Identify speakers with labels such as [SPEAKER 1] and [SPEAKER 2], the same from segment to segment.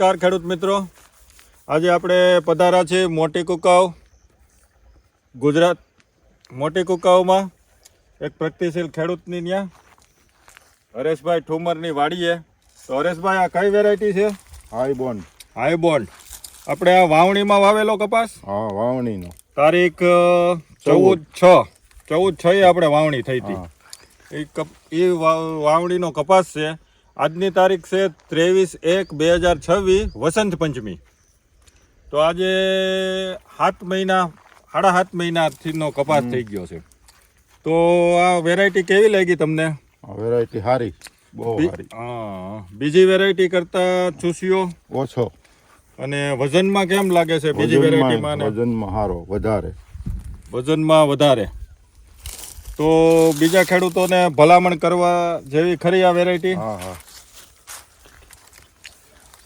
[SPEAKER 1] નમસ્કાર ખેડૂત મિત્રો. આજે આપણે પધારા છે મોટી કુકાવ ગુજરાત. મોટી કુકાવમાં એક પ્રગતિશીલ ખેડૂતની ત્યાં હરેશભાઈ ઠુમરની વાડીએ. તો હરેશભાઈ આ કઈ વેરાયટી છે?
[SPEAKER 2] High bond.
[SPEAKER 1] High bond. આપણે આ વાવણીમાં વાવેલો કપાસ?
[SPEAKER 2] હા વાવણીનો.
[SPEAKER 1] તારીખ ચૌદ છ. ચૌદ છ એ આપણે વાવણી થઈ હતી. એ વાવણીનો કપાસ છે. આજની તારીખ છે ત્રેવીસ એક બે હજાર છવ્વીસ વસંત પંચમી. તો આજે સાત મહિના સાડા સાત મહિનાથીનો કપાસ થઈ ગયો છે. તો આ વેરાયટી કેવી લાગી તમને?
[SPEAKER 2] વેરાયટી સારી બહુ સારી
[SPEAKER 1] હા બીજી વેરાયટી કરતા ચૂસ્યો?
[SPEAKER 2] ઓછો.
[SPEAKER 1] અને વજનમાં કેમ લાગે છે બીજી વેરાયટીમાં
[SPEAKER 2] વજનમાં સારો વધારે.
[SPEAKER 1] વજનમાં વધારે. તો બીજા ખેડૂતોને ભલામણ કરવા જેવી ખરી આ વેરાયટી
[SPEAKER 2] હા હા.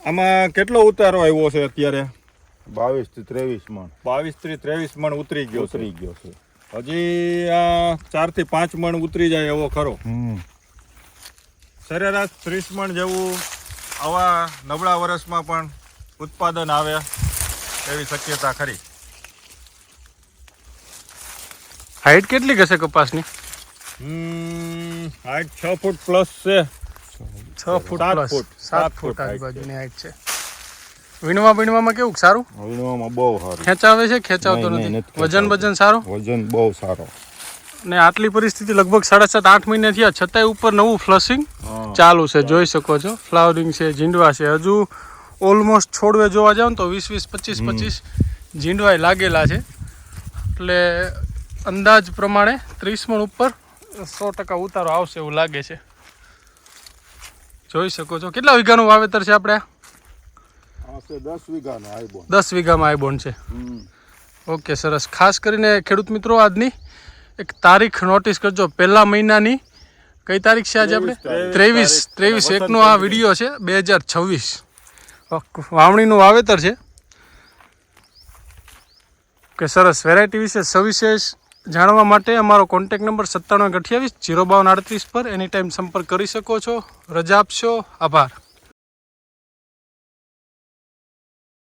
[SPEAKER 1] આમાં કેટલો ઉતારો આવ્યો છે અત્યારે?
[SPEAKER 2] બાવીસથી ત્રેવીસ મણ.
[SPEAKER 1] બાવીસથી ત્રેવીસ મણ ઉતરી ગયો
[SPEAKER 2] ઉતરી ગયો છે.
[SPEAKER 1] હજી આ ચારથી પાંચ મણ ઉતરી જાય એવો ખરો. સરેરાશ ત્રીસ મણ જેવું આવા નબળા વર્ષમાં પણ ઉત્પાદન આવે એવી શક્યતા ખરી.
[SPEAKER 3] હાઈટ કેટલી હશે કપાસની?
[SPEAKER 1] હાઈટ છ ફૂટ પ્લસ છે.
[SPEAKER 3] છ ફૂટ
[SPEAKER 1] ફૂટ, સાત ફૂટ
[SPEAKER 3] આજુબાજુની હાઈટ છે. વીણવા વીણવામાં કેવું સારું?
[SPEAKER 2] વીણવામાં બહુ સારું.
[SPEAKER 3] ખેંચાવે છે ખેંચાવતો નથી. વજન વજન સારું?
[SPEAKER 2] વજન બહુ સારો.
[SPEAKER 3] ને આટલી પરિસ્થિતિ લગભગ સાડા સાત આઠ મહિને થયા. છતાંય ઉપર નવું ફ્લશિંગ ચાલુ છે જોઈ શકો છો. ફ્લાવરિંગ છે ઝીંડવા છે. હજુ ઓલમોસ્ટ છોડવે જોવા જાવ ને તો વીસ વીસ પચીસ પચીસ ઝીંડવાય લાગેલા છે. એટલે અંદાજ પ્રમાણે ત્રીસ મણ ઉપર સો ટકા ઉતારો આવશે એવું લાગે છે. જોઈ શકો છો. કેટલા વીઘાનું વાવેતર છે આપણે?
[SPEAKER 2] દસ
[SPEAKER 3] વીઘામાં આઈબોન છે. ઓકે સરસ. ખાસ કરીને ખેડૂત મિત્રો આજની એક તારીખ નોટિસ કરજો. પહેલા મહિનાની કઈ તારીખ છે આજે આપણે?
[SPEAKER 1] ત્રેવીસ
[SPEAKER 3] ત્રેવીસ. એકનો આ. વીડિયો છે બે હજાર છવ્વીસ. વાવણીનું વાવેતર છે. કે સરસ. વેરાયટી વિશે સવિશેષ જાણવા માટે અમારો કોન્ટેક નંબર સત્તાણું અઠ્યાવીસ, જીરો બાવન આડત્રીસ પર એની ટાઈમ સંપર્ક કરી શકો છો. રજા આપશો. આભાર.